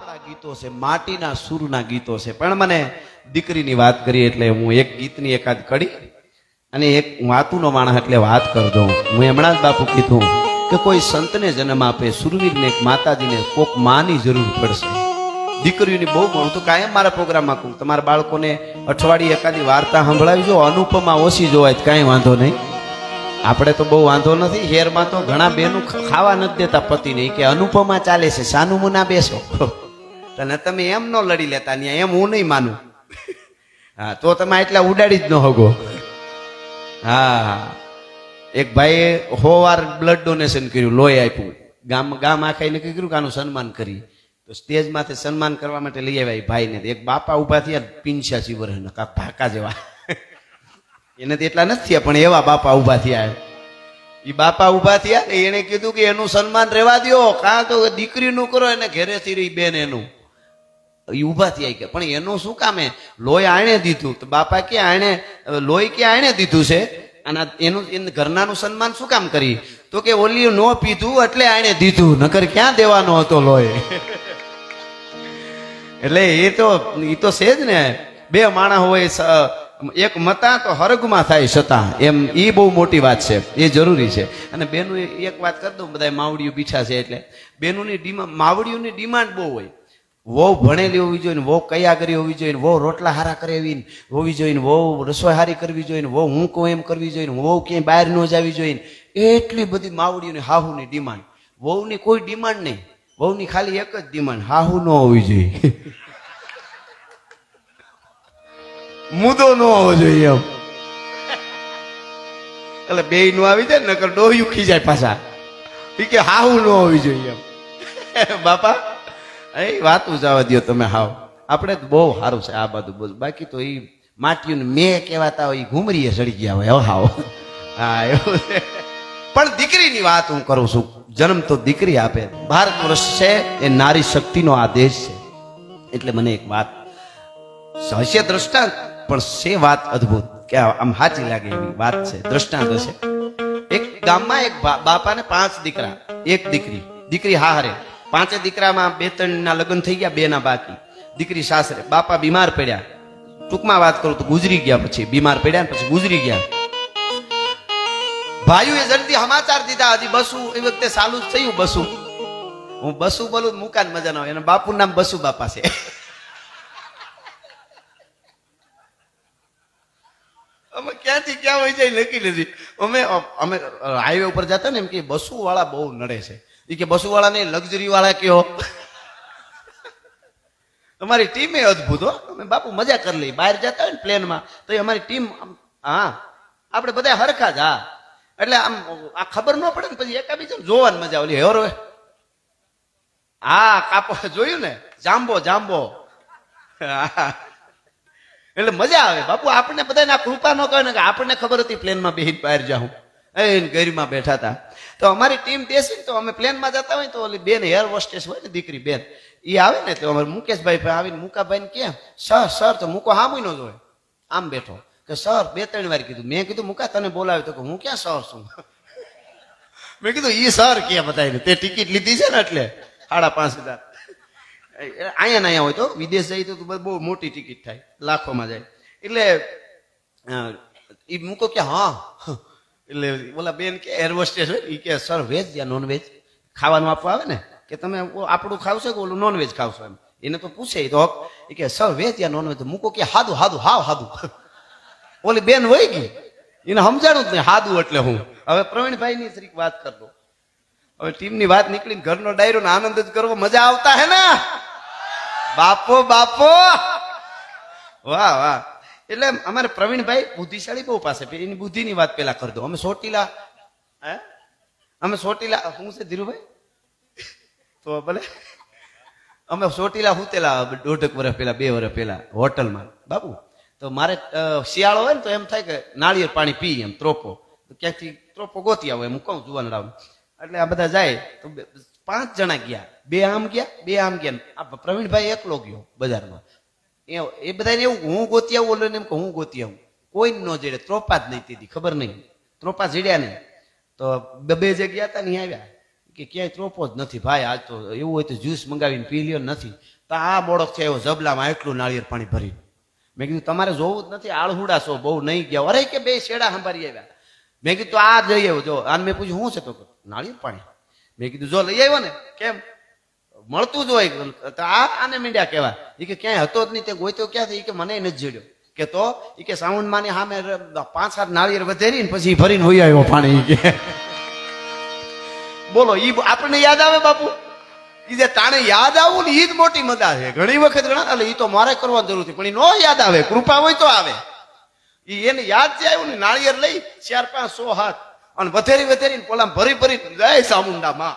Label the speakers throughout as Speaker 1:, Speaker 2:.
Speaker 1: આપણા ગીતો છે, માટીના સૂરના ગીતો છે. પણ મને દીકરીની વાત કરી એટલે હું એક ગીતની એકાદ કડી અને એક વાતુનો માણસ એટલે વાત કરજો હું હમણાં જ બાપુ કીધું કે કોઈ સંતને જન્મ આપે, સુરવીરને એક માતાજીને કોક માની જરૂર પડશે. દીકરીઓની બહુ હું તો કાયમ મારા પ્રોગ્રામમાં કહું, તમારા બાળકોને અઠવાડિયે એકાદી વાર્તા સંભળાવી જો અનુપમા ઓછી જોવાય કાંઈ વાંધો નહીં. આપણે તો બહુ વાંધો નથી હેરમાં તો ઘણા બેનું ખાવા નથી દેતા પતિને. કે અનુપમા ચાલે છે સાનુમુના બેસો. તને તમે એમ ન લડી લેતા ત્યાં એમ હું નહીં માનું. હા, તો તમે એટલા ઉડાડી જ ન હગો. હા એક ભાઈએ હો વાર બ્લડ ડોનેશન કર્યું, લોહી આપ્યું. ગામ ગામ આખા નક્કી કર્યું કે આનું સન્માન કરી. તો સ્ટેજ માથે સન્માન કરવા માટે લઈ આવ્યા ભાઈને. એક બાપા ઊભા થયા પિંચ્યાસી વર્ષના કા ભાકા જેવા. એને તો એટલા નથી થયા, પણ એવા બાપા ઊભા થયા. એ બાપા ઊભા થયા ને એને કીધું કે એનું સન્માન રહેવા દ્યો. કાં તો દીકરીનું કરો, એને ઘેરેથી રહી બેન એનું. ઊભા થયા કે, પણ એનું શું કામ લોહી આણે દીધું. તો બાપા કે આણે લોહી કે આણે દીધું છે? અને એનું એનું ઘરનાનું સન્માન શું કામ કરી? તો કે, ઓલી નો પીધું એટલે આણે દીધું, નકર ક્યાં દેવાનો હતો લોહી? એટલે એ તો એ તો છે જ ને, બે માણસ હોય એક મતા તો હરગમાં થાય છતાં એમ એ બહુ મોટી વાત છે, એ જરૂરી છે. અને બેનું એક વાત કરી દઉં બધા માવડીઓ બીઠા છે એટલે. બેનુંની ડિમાન્ડ માવડીઓની ડિમાન્ડ બહુ હોય. વહુ ભણેલી હોવી જોઈએ વહુ કયાગરી હોવી જોઈએ વહુ રોટલા હારા કરે એવી હોવી જોઈએ વહુ રસોઈ હારી કરવી જોઈએ વહુ હું કહું એમ કરવી જોઈએ વહુ ક્યાંય બહાર ન જવી જોઈએ એટલી બધી માવડીઓની હાહુની ડિમાન્ડ. વહુની કોઈ ડિમાન્ડ નહીં. વહુની ખાલી એક જ ડિમાન્ડ, હાહુ ન હોવી જોઈએ. મુદ્દો ન હોવો જોઈએ એમ. એટલે બે નું આવી જાય ને ડોહી ઉખી જાય પાછા. કે હાહુ ન હોવી જોઈએ એમ. બાપા એ વાતું ઉજાવા દો તમે હાવ. આપણે તો બહુ સારું છે આ બધું બધું. બાકી તો એ માટીયું મેં કહેવાતા હોય એ ઘૂમરીએ ચડી ગયા હોય. હવે હાવ. હા, એવું છે. પણ દીકરીની વાત હું કરું છું. જન્મ તો દીકરી આપે. ભારત વર્ષ છે, એ નારી શક્તિનો આ દેશ છે. એટલે મને એક વાત હશે દ્રષ્ટાંત, પણ છે વાત અદ્ભુત. કે આમ સાચી લાગે એવી વાત છે. દ્રષ્ટાંત હશે. એક ગામમાં એક બાપાને પાંચ દીકરા. એક દીકરી. દીકરી હારે પાંચે દીકરામાં બે ત્રણના લગ્ન થઈ ગયા, બેના બાકી. દીકરી સાસરે, બાપા બીમાર પડ્યા. ટૂંકમાં વાત કરું તો ગુજરી ગયા પછી, બીમાર પડ્યા ને પછી ગુજરી ગયા. ભાઈઓએ જલ્દી સમાચાર દીધા, હજી બસુ એ વખતે ચાલુ જ થયું બસુ. હું બસુ બોલું મુકાન મજા ના હોય એના બાપુ નામ બસુ બાપા છે. અમે ક્યાંથી ક્યાં હોય જાય નક્કી નથી. અમે અમે હાઈવે ઉપર જતા ને એમ કે બસુ વાળા બહુ નડે છે. એ કે બસો વાળા નહીં લક્ઝરી વાળા કયો અમારી ટીમે અદભુત હો. અમે બાપુ મજા કરી લઈ બહાર જતા હોય ને પ્લેનમાં, તો એ અમારી ટીમ હા, આપણે બધા હરખા જ, હા. એટલે આમ, આ ખબર ન પડે ને પછી એકાબીજાને જોવાની મજા ઓલી હેરો હા કાપો, જોયું ને? જાંબો જાંબો. એટલે મજા આવે. બાપુ, આપણને બધાને આ કૃપા ન કહે ને કે આપણને ખબર હતી પ્લેનમાં બેહીને બહાર જાઉં. એ ગેરીમાં બેઠા હતા. તો અમારી ટીમ બેસી ને તો અમે પ્લેનમાં જતા હોય તો ઓલી બેન એર હોસ્ટેસ હોય ને દીકરી બેન એ આવે ને તો અમારે મુકેશભાઈ ભાઈ આવીને મુકાભાઈ ને કેમ સર સર, તો મૂકો હામું ન જોય આમ બેઠો. કે, સર, બે ત્રણ વાર કીધું. મેં કીધું, મુકા, તને બોલાવ્યો તો કે હું ક્યાં સર છું? મેં કીધું એ સર કે બતાવી તે ટિકિટ લીધી છે ને એટલે સાડા પાંચ હજાર. અહીંયા અહીંયા હોય તો વિદેશ જાય તો બહુ મોટી ટિકિટ થાય, લાખોમાં જાય. એટલે એ મૂકો કે, હા એટલે ઓલા બેન કે એર હોસ્ટેસ હોય એ કે સર વેજ યા નોન વેજ ખાવાનું આપવા આવે ને, કે તમે આપણું ખાવશો કે ઓલું નોન વેજ ખાવશો એમ. એને તો પૂછે તો એ કે સર વેજ યા નોન વેજ મૂકો કે, હાદું હાદું, હાવ, હાદું. ઓલી બેન હોય ગઈ. એને સમજાણું જ નહીં, હાદું એટલે હું. હવે પ્રવીણભાઈની જરીક વાત કરતો હવે ટીમની વાત નીકળીને ઘરનો ડાયરો આનંદ જ કરવો, મજા આવતા હે ને? બાપો બાપો! વાહ વાહ. એટલે અમારે પ્રવીણભાઈ બુદ્ધિશાળી બહુ પાસે. એની બુદ્ધિની વાત પેલા કરી દો. અમે સોટીલા, હે? અમે સોટીલા શું છે ધીરુભાઈ? તો ભલે. અમે સોટીલા હુતેલા દોઢક વર્ષ પહેલા, બે વર્ષ પહેલા હોટલમાં. બાબુ તો મારે શિયાળો હોય ને તો એમ થાય કે નાળિયેર પાણી પી એમ, ત્રોપો. તો ક્યાંકથી ત્રોપો ગોતી આવો એમ હું કહું જુવાન રાવ. એટલે આ બધા જાય, તો પાંચ જણા ગયા. બે આમ ગયા, બે આમ ગયા. પ્રવીણભાઈ એકલો ગયો બજારમાં. એ એ બધાને એવું હું ગોતી આવું ઓલો એમ કે હું ગોતી આવું કોઈ ન જડે ત્રોપા જ નહીં તેથી, ખબર નહીં. ત્રોપા જડ્યા નહીં. તો બબે જે ગયા હતા ને આવ્યા. કે ક્યાંય ત્રોપો જ નથી ભાઈ આજ તો એવું હોય તો જ્યુસ મંગાવીને પી લ્યો નથી. તો આ બોળક છે, એવો જબલામાં એટલું નાળિયેર પાણી ભરી મેં કીધું, તમારે જોવું જ નથી, આળહુડા છો, બહુ નહીં ગયા. અરે કે બે શેડા સંભાળી આવ્યા. મેં કીધું આ જઈ આવ્યો. જો, આને મેં પૂછ્યું, શું છે? તો નાળિયેર પાણી. મેં કીધું, જો લઈ આવ્યો ને, કેમ? મળતું જ હોય તો આ આને મીંડ્યા કહેવાય. એ કે ક્યાંય હતો જ નહીં, તે ગોઈતો ક્યાંથી? ઈ કે મને નથી જડ્યો. કે તો? એ કે સાઉન્ડ માની સામે પાંચ સાત નાળિયેર વધેરી ને પછી ફરીને હોઈ આવ્યો પાણી કે. બોલો એ આપણને યાદ આવે બાપુ? ઈ જે તાણે યાદ આવું ને ઈ જ મોટી મજા છે. ઘણી વખત ઘણા એટલે એ તો મારે કરવાની જરૂર છે, પણ એ નો યાદ આવે, કૃપા હોય તો આવે. એ એને યાદ જે આવ્યું ને નાળિયેર લઈ, ચાર પાંચ સો હાથ, અને વધેરી વધેરીને પોલામ ભરી ભરી જય સામુંડા માં.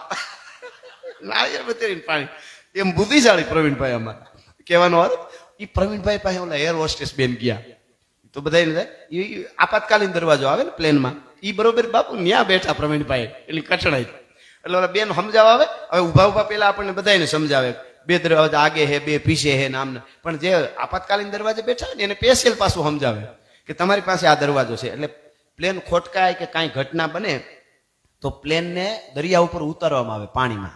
Speaker 1: નાળિયેર વધેરીને પાણી. એમ બુદ્ધિશાળી પ્રવીણભાઈ અમારે કહેવાનો અર્થ એ પ્રવીણભાઈ પાસે ઓલા એર હોસ્ટેસ બેન ગયા. તો બધા એ આપાતકાલીન દરવાજો આવે ને પ્લેનમાં એ બરોબર બાપુ ન્યા બેઠા પ્રવીણભાઈ, એટલે કઠણાઈ એટલે ઓલા બેન સમજાવવા આવે હવે ઊભા ઊભા પેલા આપણને બધાને સમજાવે. બે દરવાજા આગે હે, બે પીછે હે નામ પણ જે આપાતકાલીન દરવાજે બેઠા ને એને પેશિયલ પાછું સમજાવે કે તમારી પાસે આ દરવાજો છે. એટલે પ્લેન ખોટકાય કે કાંઈ ઘટના બને, તો પ્લેનને દરિયા ઉપર ઉતારવામાં આવે પાણીમાં.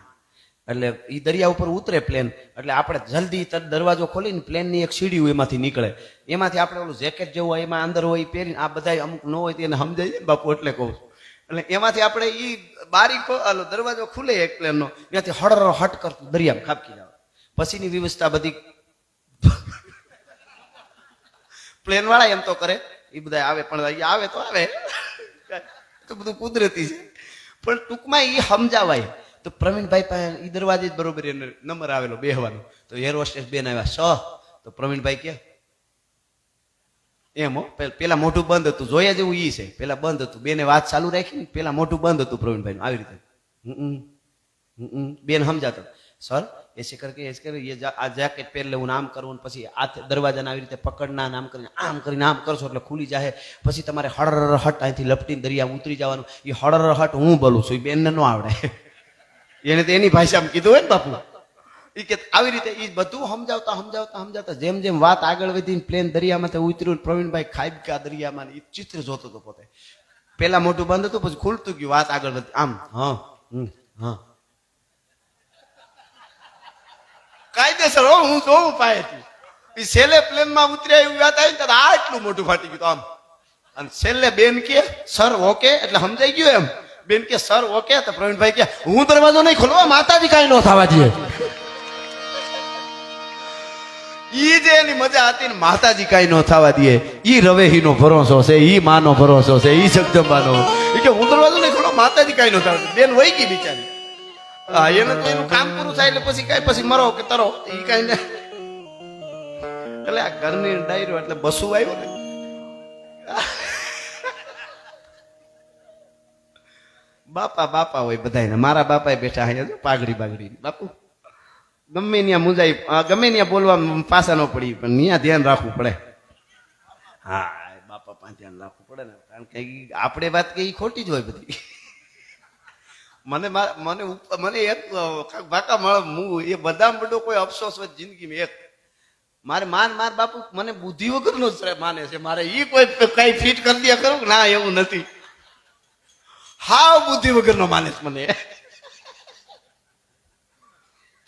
Speaker 1: એટલે એ દરિયા ઉપર ઉતરે પ્લેન એટલે આપણે જલ્દી દરવાજો ખોલીને પ્લેનની એક સીડી હોય એમાંથી નીકળે. એમાંથી આપણે ઓલું જેકેટ જેવું હોય, એમાં અંદર હોય પહેરીને આ બધા અમુક ન હોય તેને સમજાય છે બાપુ એટલે કહું છું. એટલે એમાંથી આપણે એ બારી દરવાજો ખુલે એક પ્લેનનો ત્યાંથી હળર હટ કરતું દરિયામાં ખાબકી જાવ. પછીની વ્યવસ્થા બધી પ્લેનવાળા એમ તો કરે. એ બધા આવે, પણ આવે તો આવે. તો બધું કુદરતી છે. પણ ટૂંકમાં એ સમજાવાય. તો પ્રવીણભાઈ પાસે એ દરવાજે જ બરોબર એને નંબર આવેલો બેહવાનો. તો એર હોસ્ટેસ બેન આવ્યા. સ, તો પ્રવીણભાઈ કે, એમ હો, પેલા મોટું બંધ હતું, જોયા જેવું ઈ છે. પેલા બંધ હતું. બેને વાત ચાલુ રાખી ને પેલા મોટું બંધ હતું પ્રવીણભાઈ આવી રીતે. બેન સમજાતો. સર એસે કરકે એસ કરે એ આ જેકેટ પહેર લેવું આમ કરવું પછી આ દરવાજાને આવી રીતે પકડના આમ કરીને આમ કરીને આમ કરશો એટલે ખુલી જાય પછી તમારે હળરહટ અહીંથી લપટીને દરિયા ઉતરી જવાનું. એ હળરહટ હું બોલું છું એ બેનને ન આવડે. એને તો એની ભાષામાં કીધું હોય ને બાપુ એ કે આવી રીતે એ બધું સમજાવતા સમજાવતા સમજાવતા જેમ જેમ વાત આગળ વધીને પ્લેન દરિયામાં ઉતર્યું પ્રવીણભાઈ ખાબકા દરિયામાં એ ચિત્ર જોતો હતો પોતે. પેલા મોટું બંધ હતું, પછી ખુલતું ગયું વાત આગળ વધી, આમ, હા હા. કાયદેસર હો જોઉં પાયેથી એ છેલ્લે પ્લેનમાં ઉતર્યા એવી વાત આવી ત્યારે આ એટલું મોટું ફાટી ગયું આમ. અને છેલ્લે બેન કે, સર, ઓકે, એટલે સમજાઈ ગયું એમ. બેન કે, સર ઓકે તો પ્રવીણભાઈ કે, હું દરવાજો નહીં ખોલવા માતાજી કાંઈ ન થવા દે. ઈ જે એની મજા હતી ને, માતાજી કાંઈ ન થવા દે. ઈ રવેહીનો ભરોસો છે, ઈ માનો ભરોસો છે, ઈ જગદંબાનો. ઈ કે, હું દરવાજો નહીં ખોલો માતાજી કાંઈ ન થવા બેન વહી ગઈ બિચારી. હા, એને તો એનું કામ પૂરું થાય એટલે પછી કાંઈ પછી મરો કે તરો. ઈ કાંઈ ને એટલે આ ઘરની ડાયરો એટલે બસું આવ્યો ને. બાપા બાપા હોય બધાને મારા બાપા બેઠા અહીંયા પાઘડી બાગડી બાપુ, ગમે ત્યાં મુંજાઈ ગમે ત્યાં બોલવા પાસા ન પડી, પણ ત્યાં ધ્યાન રાખવું પડે. હા બાપા પાસે ધ્યાન રાખવું પડે ને. કારણ કે આપણે વાત કે એ ખોટી જ હોય બધી. મને મને મને એક બાકા મળે હું એ બધા બધો કોઈ અફસોસ હોય જિંદગીમાં એક. મારે માન, માર બાપુ, મને બુદ્ધિ વગરનો જ માને છે. મારે એ કોઈ, કઈ ફિટ કરી દે કરું ના, એવું નથી. હાવ બુદ્ધિ વગરનો માને મને.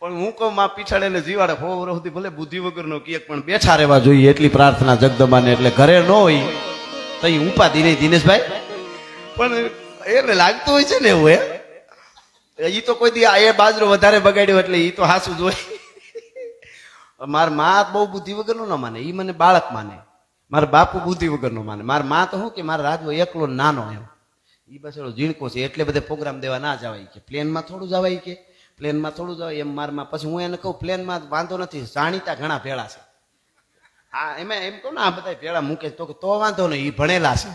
Speaker 1: પણ હું કહું, માં પીછાડે ને જીવાડે હો સુધી ભલે બુદ્ધિ વગરનો કિયક, પણ બેઠા રહેવા જોઈએ એટલી પ્રાર્થના જગદંબાને, એટલે ઘરે ન હોય, તો એ ઉપાધિ નહીં, દિનેશભાઈ. પણ એને લાગતું હોય છે ને એવું એ ઈ તો કોઈ દી એ બાજરો વધારે બગાડ્યો એટલે એ તો હાસું જ હોય. માર મા બહુ બુદ્ધિ વગરનો ન માને એ મને બાળક માને. મારા બાપુ બુદ્ધિ વગરનો માને. મારા મા તો શું કે મારા રાજવો એકલો નાનો એમ. બસ એનો ઝીણકો છે, એટલે બધે પ્રોગ્રામ દેવા ના જવાય કે. પ્લેનમાં થોડું જવાય કે. પ્લેનમાં થોડું જવાય, એમ મારમાં પછી હું એને કહું પ્લેનમાં વાંધો નથી, જાણીતા ઘણા ભેળા છે. હા, એમાં એમ કહું ને, આ બધા ભેળા મૂકે તો તો વાંધો નહીં એ ભણેલા છે.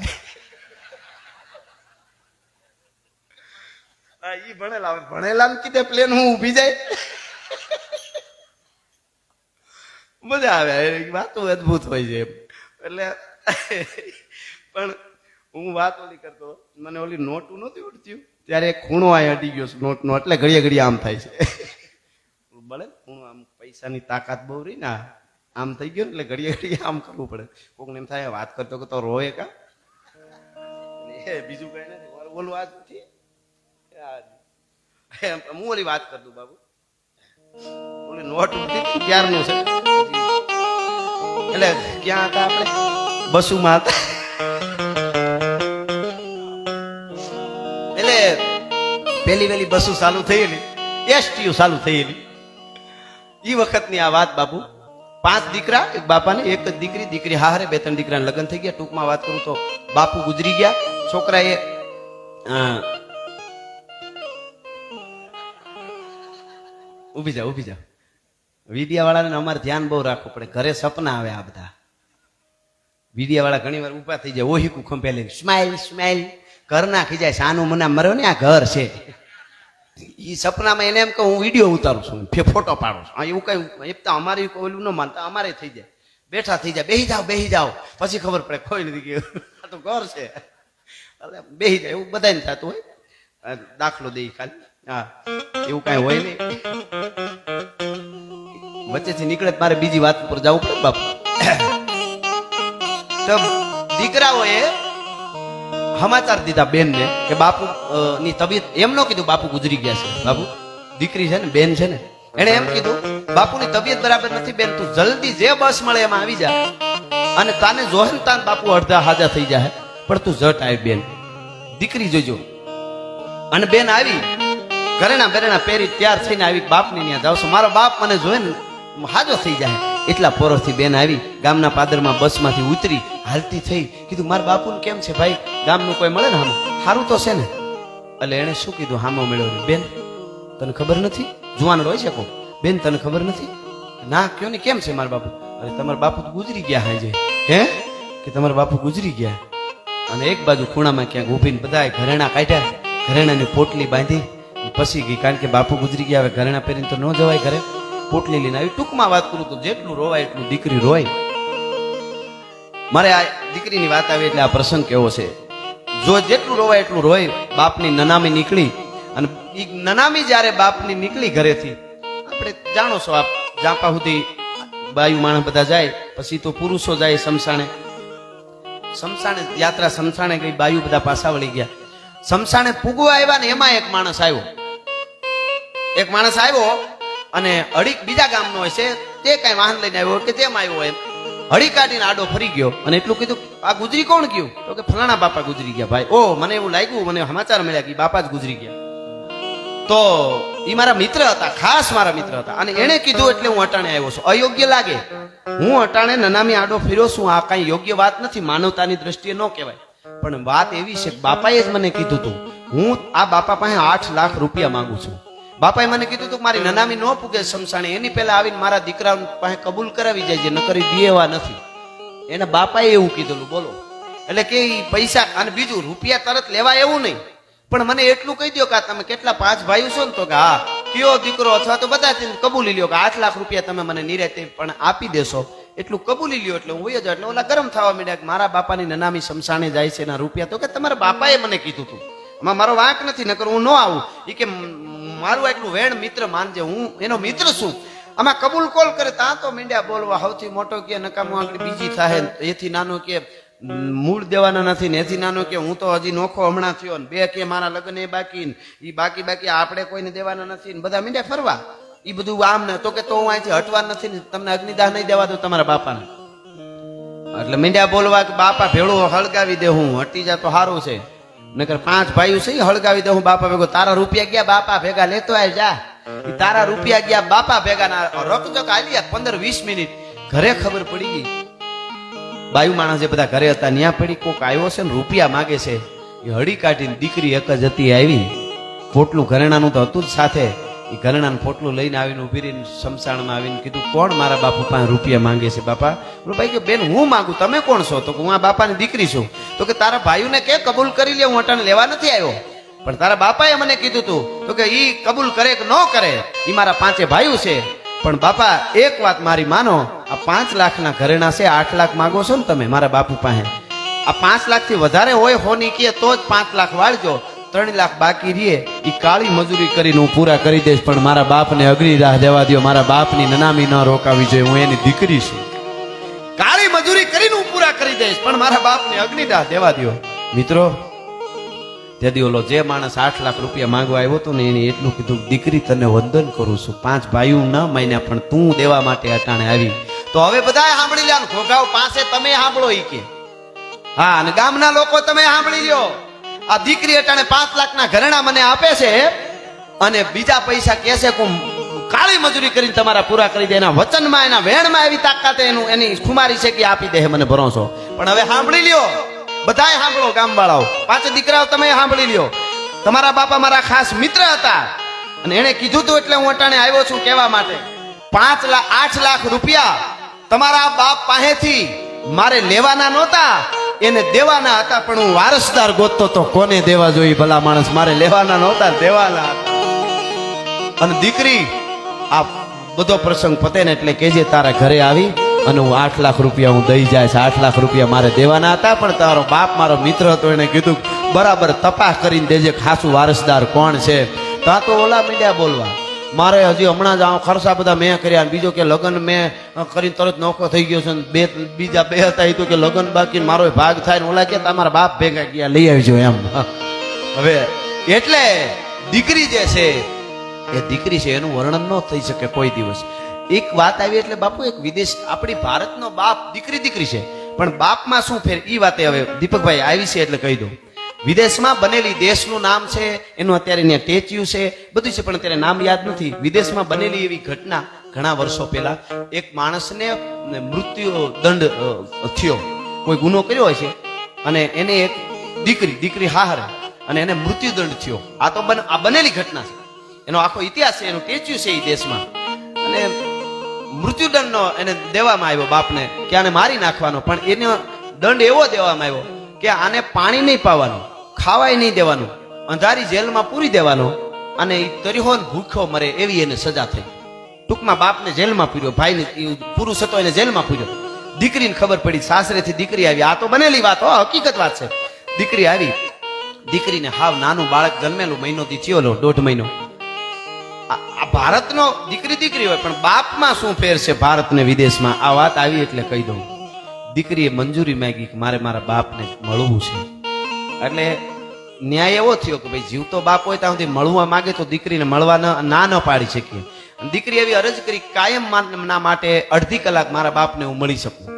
Speaker 1: હા એ ભણેલા ભણેલા ને કીધે પ્લેન હું ઊભી જાય. મજા આવે, એ વાતો અદભુત હોય છે. એટલે, પણ હું વાત ઓલી કરતો, મને ઓલી નોટું નહોતી ઉડતી? ત્યારે ખૂણો આ હટી ગયો નોટનો એટલે ઘડીએ ઘડીએ આમ થાય છે. ભલે, ખૂણો આમ પૈસાની તાકાત બહુ રહી ને આમ થઈ ગયો ને એટલે ઘડીએ ઘડીએ આમ કરવું પડે. કોકને એમ થાય વાત કરતો કરતો રોય કા? બીજું કઈ નથી. ઓલું આ જ નથી. હું ઓલી વાત કરતું, બાબુ? ઓલી નોટ ક્યારનું છે? એટલે ક્યાં હતા આપણે? બસુમાં હતા. પેલી વહેલી બસો ચાલુ થયેલી એસટીઓ ચાલુ થયેલી. એ વખતની આ વાત બાપુ, પાંચ દીકરા, એક બાપાને, એક જ દીકરી દીકરી હારે બે ત્રણ દીકરાને લગ્ન થઈ ગયા. ટૂંકમાં વાત કરું તો બાપુ ગુજરી ગયા. છોકરાએ ઊભી જાઓ ઊભી જાઓ. વીડિયાવાળાને અમારે ધ્યાન બહુ રાખવું પડે. ઘરે સપના આવે આ બધા. વીડિયાવાળા ઘણીવાર ઘણી વાર ઊભા થઈ જાય. ઓહીકું ખંભે લઈને સ્માઇલ સ્માઈલ ઘર નાખી જાય સાનું મને મર્યો ને, આ ઘર છે. એ સપનામાં એને એમ કે હું વીડિયો ઉતારું છું. ફે ફોટો પાડું છું. એવું કઈ એક તો અમારે ઓલું ન માનતા. અમારે થઈ જાય. બેઠા થઈ જાય. બેહી જાઓ બેહી જાઓ. પછી ખબર પડે કોઈ નથી ગયું. આ તો ઘર છે. એટલે બેહી જાય. એવું બધાને થતું હોય. દાખલો દઈ ખાલી. હા. એવું કાંઈ હોય નહીં. વચ્ચેથી નીકળે મારે બીજી વાત ઉપર જવું પડે બાપુ. દીકરાઓએ સમાચાર દીધા બેનને કે બાપુ ની તબિયત, એમ ન કીધું બાપુ ગુજરી ગયા છે. બાપુ, દીકરી છે ને, બેન છે ને. એણે એમ કીધું, બાપુની તબિયત બરાબર નથી બેન, તું જલ્દી જે બસ મળે એમાં આવી જા. અને તાને જોહન તાન બાપુ અડધા હાજા થઈ જાય પણ તું જટ આવી બેન. દીકરી જોજો. અને બેન આવી, ઘરેણા બેરેણા પહેરી તૈયાર થઈને આવી, બાપની ત્યાં જાવ મારો બાપ મને જોઈને હાજો થઈ જાય એટલા પોરોથી બેન આવી, ગામના પાદરમાં બસમાંથી ઉતરી હાલતી થઈ, કીધું, મારા બાપુને કેમ છે ભાઈ? ગામનું કોઈ મળે ને હામો? સારું તો છે ને. એટલે એણે શું કીધું? હામો મળ્યો બેન, તને ખબર નથી? જુવાન રોય છે કો બેન, તને ખબર નથી? ના, કયો ને, કેમ છે મારા બાપુ? અરે, તમારા બાપુ તો ગુજરી ગયા હાજે હે? કે તમારા બાપુ ગુજરી ગયા? અને એક બાજુ ખૂણામાં ક્યાંક ઊભીને બધાએ ઘરેણા કાઢ્યા, ઘરેણાની પોટલી બાંધી પછી ગઈ, કારણ કે બાપુ ગુજરી ગયા, હવે ઘરેણા પહેરીને તો ન જવાય ઘરે. પોટલી લઈને આવી, ટૂંકમાં વાત કરું તો જેટલું રોવાય એટલું દીકરી રોય. મારે આ દીકરીની વાત આવી એટલે આ પ્રસંગ કેવો છે? જો જેટલું રોવાય એટલું રોય, બાપની નનામી નીકળી અને એ નનામી જ્યારે બાપની નીકળી ઘરેથી, આપણે જાણો છો આપ, જાપા સુધી બાયુ માણસ બધા જાય, પછી તો પુરુષો જાય શમશાણે શમશાણે યાત્રા શમશાણે ગઈ બાયુ બધા પાછા વળી ગયા. શમશાણે પૂગવા આવ્યા ને એમાં એક માણસ આવ્યો. એક માણસ આવ્યો અને અડીક બીજા ગામનો હોય છે, તે કઈ વાહન લઈને આવ્યો કે તેમ આવ્યો હોય હળી કાઢીને આડો ફરી ગયો અને એટલું કીધું, આ ગુજરી કોણ ગયું? તો કે, ફલાણા બાપા ગુજરી ગયા ભાઈ. ઓ મને એવું લાગ્યું, મને સમાચાર મળ્યા કે બાપા જ ગુજરી ગયા. તો એ મારા મિત્ર હતા, ખાસ મારા મિત્ર હતા. અને એણે કીધું, એટલે હું અટાણે આવ્યો છું. અયોગ્ય લાગે. હું અટાણે નનામી આડો ફેર્યો છું, આ કાંઈ યોગ્ય વાત નથી, માનવતાની દ્રષ્ટિએ ન કહેવાય. પણ વાત એવી છે બાપાએ જ મને કીધું હતું હું આ બાપા પાસે આઠ લાખ રૂપિયા માંગુ છું. બાપાએ મને કીધું તું મારી નનામી ન પૂગે શમશાણે એની પહેલા આવીને મારા દીકરા પાસે કબૂલ કરાવી જાય છે ન કરી દે એવા નથી. એના બાપાએ એવું કીધેલું, બોલો. એટલે કે પૈસા અને બીજું રૂપિયા તરત લેવા એવું નહીં. પણ મને એટલું કહી દો કે તમે કેટલા પાંચ ભાઈઓ છો ને તો કે હા, કયો દીકરો અથવા તો બધા કબૂલી લ્યો કે આઠ લાખ રૂપિયા તમે મને નિરાતે પણ આપી દેશો. એટલું કબૂલી લ્યો એટલે હું વયો જાઉં. એટલે ઓલા ગરમ થવા માંડ્યા કે મારા બાપાની નનામી શમશાને જાય છે એના રૂપિયા. તો કે તમારા બાપાએ મને કીધું હતું આમાં મારો વાંક નથી, નકર હું ન આવું. એ કે "મ- મારું એટલું વેણ મિત્ર માનજે, હું એનો મિત્ર છું. આમાં કબૂલ કોલ કરે? ત્યાં તો મીંડ્યા બોલવા સૌથી મોટો કે નકામો આગળ બીજી થાય એથી નાનો કે મૂળ દેવાના નથી ને એથી નાનો કે, હું તો હજી નોખો હમણાં થયો ને, બે કે મારા લગ્ન એ બાકી ને એ બાકી બાકી આપણે કોઈને દેવાના નથી ને, બધા મીંડ્યા ફરવા. એ બધું આમ ને, તો કે તો હું અહીંથી હટવા નથી ને, તમને અગ્નિદાહ નહીં દેવા દઉં તમારા બાપાને. એટલે મીંડ્યા બોલવા કે, બાપા ભેળું હળગાવી દે હું, હટી જા તો સારું છે. નકર પાંચ ભાઈઓ છે હળગાવી દે. હું બાપા ભેગો, તારા રૂપિયા ગયા, બાપા ભેગા લેતો આવી જા. તારા રૂપિયા ગયા, બાપા ભેગા ના રકજક આલી પંદર વીસ મિનિટ. ઘરે ખબર પડી ગઈ. બાયુ માણસ જે બધા ઘરે હતા ત્યાં પડી કોક આવ્યો છે ને, રૂપિયા માગે છે. એ હળી કાઢીને દીકરી એક જ હતી આવી. પોટલું ઘરેણાનું તો હતું જ સાથે. એ ઘરેણાનું પોટલું લઈને આવીને ઊભી રહીને શમશાણમાં આવીને કીધું, કોણ મારા બાપુ પાસે રૂપિયા માંગે છે, બાપા? બોલો, ભાઈ કે બેન, હું માગું, તમે કોણ છો? તો હું આ બાપાની દીકરી છું. તો કે, તારા ભાઈઓને કે કબૂલ કરી લે, હું અટાણે લેવા નથી આવ્યો. પણ તારા બાપાએ મને કીધું તું, તો કે, ઈ કબૂલ કરે કે ન કરે એ મારા પાંચે ભાઈઓ છે. પણ બાપા, એક વાત મારી માનો, આ પાંચ લાખના ઘરેણા છે, આઠ લાખ માંગો છો ને તમે મારા બાપુ પાસે? આ પાંચ લાખથી વધારે હોય હોની કે તો જ પાંચ લાખ વાળજો. ત્રણ લાખ બાકી રહીએ એ કાળી મજૂરી કરીને હું પૂરા કરી દઈશ, પણ મારા બાપને અગ્નિ રાહ દેવા દો મારા બાપની નનામી ન રોકાવી જોઈએ, હું એની દીકરી છું. કાળી મજૂરી કરીને હું પૂરા કરી દઈશ, પણ મારા બાપને અગ્નિ રાહ દેવા દો મિત્રો, તેથી ઓલો જે માણસ આઠ લાખ રૂપિયા માંગવા આવ્યો હતો ને, એને એટલું કીધું દીકરી, તને વંદન કરું છું. પાંચ ભાઈઓ ન માન્યા, પણ તું દેવા માટે અટાણે આવી. તો હવે બધા સાંભળી લ્યો ઘોઘાવ પાસે તમે સાંભળો એ કે. હા, અને ગામના લોકો તમે સાંભળી લ્યો. આ દીકરી અટાણે પાંચ લાખના ઘરેણા મને આપે છે અને બીજા પૈસા કહે છે કે કાળી મજૂરી કરીને તમારા પૂરા કરી દે. એના વચનમાં, એના વેણમાં એવી તાકાત એનું એની ખુમારી છે કે આપી દે મને ભરોસો. પણ હવે સાંભળી લ્યો. બધાય સાંભળો, ગામવાળાઓ. પાંચ દીકરાઓ તમે સાંભળી લ્યો. તમારા બાપા મારા ખાસ મિત્ર હતા. અને એને કીધું હતું એટલે હું અટાણે આવ્યો છું કહેવા માટે. પાંચ લાખ આઠ લાખ રૂપિયા તમારા બાપ પાસેથી મારે લેવાના નહોતા. એને દેવાના હતા, પણ હું વારસદાર ગોતતો તો કોને દેવા જોઈએ ભલા માણસ? મારે લેવાના નહોતા, દેવાના અને દીકરી, આ બધો પ્રસંગ પતે ને એટલે કેજે તારા ઘરે આવી અને હું આઠ લાખ રૂપિયા હું દઈ જાય છે આઠ લાખ રૂપિયા મારે દેવાના હતા, પણ તારો બાપ, મારો મિત્ર હતો, એને કીધું, બરાબર, તપાસ કરીને દેજે ખાસું વારસદાર કોણ છે? તો તો ઓલા મીડિયા બોલવા. મારે હજી હમણાં જ આ ખર્ચા બધા મેં કર્યા બીજો કે લગ્ન મેં કરીને તરત નોખો થઈ ગયો છે બે, બીજા બે હતા, એ તો કે લગ્ન બાકી મારો ભાગ થાય ને ઓલા કે તમારા બાપ ભેગા ગયા, લઈ આવજો એમ. હવે એટલે દીકરી જે છે, એ દીકરી છે, એનું વર્ણન ન થઈ શકે કોઈ દિવસ. એક વાત આવી એટલે બાપુ, એક વિદેશ, આપણી ભારતનો બાપ દીકરી દીકરી છે. પણ બાપમાં શું ફેર, ઈ વાતે હવે દીપકભાઈ આવી છે એટલે કહી દઉં. વિદેશમાં બનેલી દેશનું નામ છે, એનું અત્યારે ત્યાં ટેચ્યું છે, બધું છે, પણ અત્યારે નામ યાદ નથી. વિદેશમાં બનેલી એવી ઘટના ઘણા વર્ષો પહેલા એક માણસને મૃત્યુ દંડ થયો. કોઈ ગુનો કર્યો હોય છે અને એને એક દીકરી દીકરી હાહરે, અને એને મૃત્યુદંડ થયો. આ તો આ બનેલી ઘટના છે. એનો આખો ઇતિહાસ છે, એનું ટેચ્યુ છે એ દેશમાં. અને મૃત્યુદંડનો એને દેવામાં આવ્યો બાપને, કે આને મારી નાખવાનો. પણ એનો દંડ એવો દેવામાં આવ્યો કે આને પાણી નહીં પાવાનું. ખાવાય નહીં દેવાનું, અંધારી જેલમાં પૂરી દેવાનો અને એ તરીહોન ભૂખ્યો મરે એવી એને સજા થઈ. ટૂંકમાં બાપને જેલમાં પૂર્યો, ભાઈને પુરુષ હતો એને જેલમાં પૂર્યો. દીકરીને ખબર પડી, સાસરેથી દીકરી આવી. આ તો બનેલી વાત, હો, હકીકત વાત છે. દીકરી આવી, દીકરીને હાવ નાનું બાળક જન્મેલું મહિનો થી થયો દોઢ મહિનો. આ ભારતનો દીકરી દીકરી હોય, પણ બાપમાં શું ફેર છે ભારતને વિદેશમાં? આ વાત આવી એટલે કહી દઉં. દીકરીએ મંજૂરી માંગી કે મારે મારા બાપને મળવું છે. એટલે ન્યાય એવો થયો કે ભાઈ જીવતો બાપ હોય, ત્યાં સુધી મળવા માંગે તો દીકરીને મળવા ના ન પાડી શકીએ. દીકરી એવી અરજ કરી, કાયમ ના માટે અડધી કલાક મારા બાપને હું મળી શકું.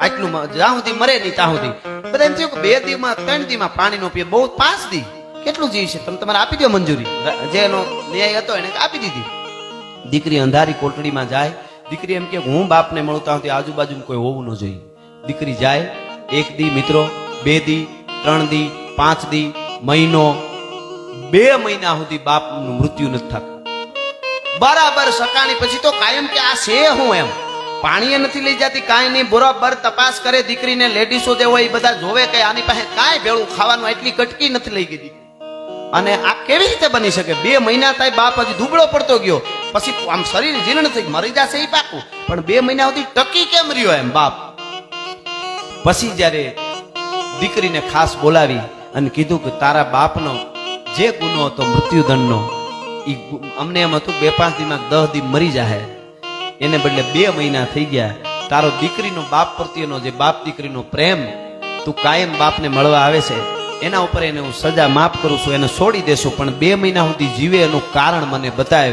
Speaker 1: આટલું જ્યાં સુધી મરે નહીં, ત્યાં સુધી. બધા એમ થયું કે બે દીમાં, ત્રણ દીમાં પાણીનો પીએ, બહુ પાંચ દી. કેટલું જીવ છે? તમે તમારે આપી દો મંજૂરી. જે એનો ન્યાય હતો એને આપી દીધી. દીકરી અંધારી કોટડીમાં જાય. દીકરી એમ કે હું બાપને મળું, ત્યાં સુધી આજુબાજુ કોઈ હોવું ન જોઈએ. દીકરી જાય. એક દી મિત્રો, બે દી, ત્રણ દી, પાંચ દી મહિનો, બે મહિના સુધી બાપનું મૃત્યુ નથી થતું. બરાબર સકાણી પછી તો કાયમ કે આ છે હું એમ. પાણીએ નથી લઈ જતી, કાંઈ નહીં, બરોબર તપાસ કરે દીકરીને, લેડીસો જે હોય એ બધા જોવે કે આની પાસે કાંઈ ભેળું ખાવાનું એટલી કટકી નથી લઈ ગઈ અને આ કેવી રીતે બની શકે? બે મહિના થાય, બાપ હજી દુબળો પડતો ગયો. પછી આમ શરીર જીર્ણ થઈ, મરી જશે એ પાકું. પણ બે મહિના સુધી ટકી કેમ રહ્યો એમ બાપ? પછી જ્યારે દીકરીને ખાસ બોલાવી અને કીધું કે તારા બાપનો જે ગુનો હતો મૃત્યુદંડનો એ અમને એમ હતું બે પાંચ દીમાં દસ દી મરી જાહે. એને બદલે બે મહિના થઈ ગયા. તારો દીકરીનો બાપ પ્રત્યેનો જે બાપ દીકરીનો પ્રેમ, તું કાયમ બાપને મળવા આવે છે. એના ઉપર એને હું સજા માફ કરું છું, એને છોડી દેશું. પણ બે મહિના સુધી જીવે એનું કારણ મને બતાવ.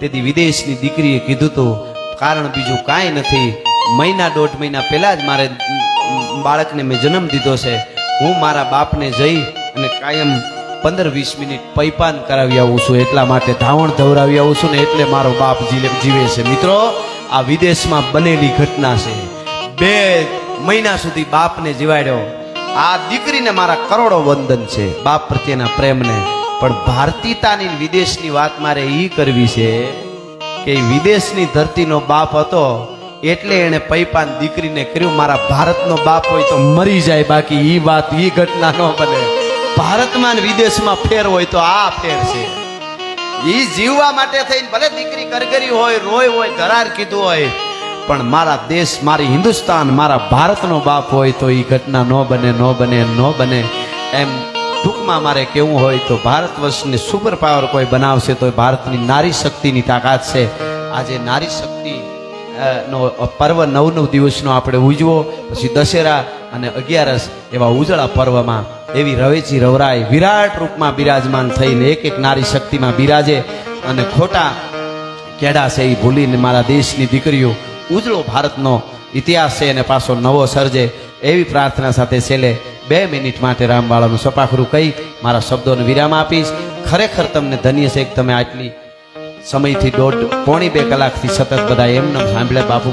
Speaker 1: તેથી વિદેશની દીકરીએ કીધું તું, કારણ બીજું કાંઈ નથી. મહિના દોઢ મહિના પહેલાં જ મારે બાળકને મેં જન્મ દીધો છે. હું મારા બાપને જઈ અને કાયમ પંદર વીસ મિનિટ પૈપાન કરાવી આવું છું. એટલા માટે ધાવણ ધવરાવી આવું છું ને એટલે મારો બાપ જીવે છે. મિત્રો, આ વિદેશમાં બનેલી ઘટના છે. બે મહિના સુધી બાપને જીવાડ્યો. આ દીકરીને મારા કરોડો વંદન છે. બાપ પ્રત્યેના પ્રેમને. પણ ભારતીતાની વિદેશની વાત મારે એ કરવી છે કે વિદેશની ધરતીનો બાપ હતો એટલે એને પૈપાન દીકરીને કર્યું, મારા ભારતનો બાપ હોય તો મરી જાય, બાકી ઈ વાત ઈ ઘટના ન બને. ભારતમાં વિદેશમાં ફેર હોય તો આ ફેર છે. ઈ જીવવા માટે થઈને ભલે દીકરી કરગરી હોય, રોય હોય ધરાર કીધું હોય, પણ મારા દેશ, મારી હિન્દુસ્તાન, મારા ભારતનો બાપ હોય તો ઈ ઘટના ન બને ન બને ન બને. એમ ટૂંકમાં મારે કેવું હોય તો ભારત વર્ષની સુપર પાવર કોઈ બનાવશે તો એ ભારતની નારી શક્તિની તાકાત છે. આજે નારી શક્તિ નો પર્વ નવ નવ દિવસનો આપણે ઉજવો, પછી દશેરા અને અગિયારસ એવા ઉજળા પર્વમાં એવી રવેચી, રવરાય, વિરાટ રૂપમાં બિરાજમાન થઈને એક એક નારી શક્તિમાં બિરાજે અને ખોટા કેડા છે એ ભૂલીને મારા દેશની દીકરીઓ, ઉજળો ભારતનો ઇતિહાસ છે અને પાછો નવો સર્જે એવી પ્રાર્થના સાથે છેલ્લે બે મિનિટ માટે રામબાળાનું સપાખરું કહી મારા શબ્દોને વિરામ આપીશ. ખરેખર તમને ધન્ય છે કે તમે આટલી સમયથી દોઢ, પોણી બે કલાકથી સતત બધા એમને સાંભળે, બાપુ,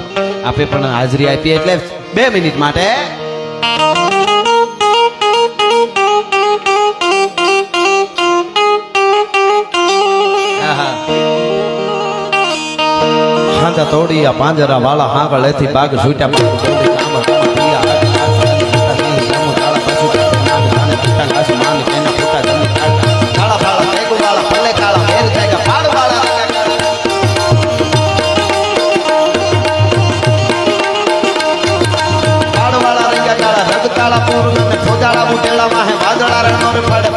Speaker 1: આપે પણ હાજરી આપી એટલે બે મિનિટ માટે. હાંધા તોડિયા પાંજરા વાળા હાંગળેથી બાગ છૂટ્યા para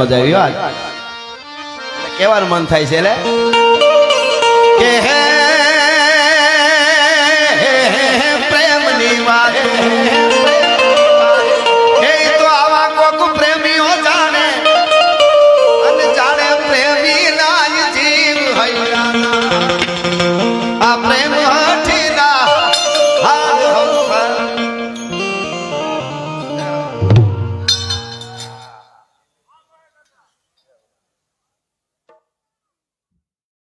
Speaker 1: મોજ આવી વાત કેવાનું મન થાય છે એટલે કે હે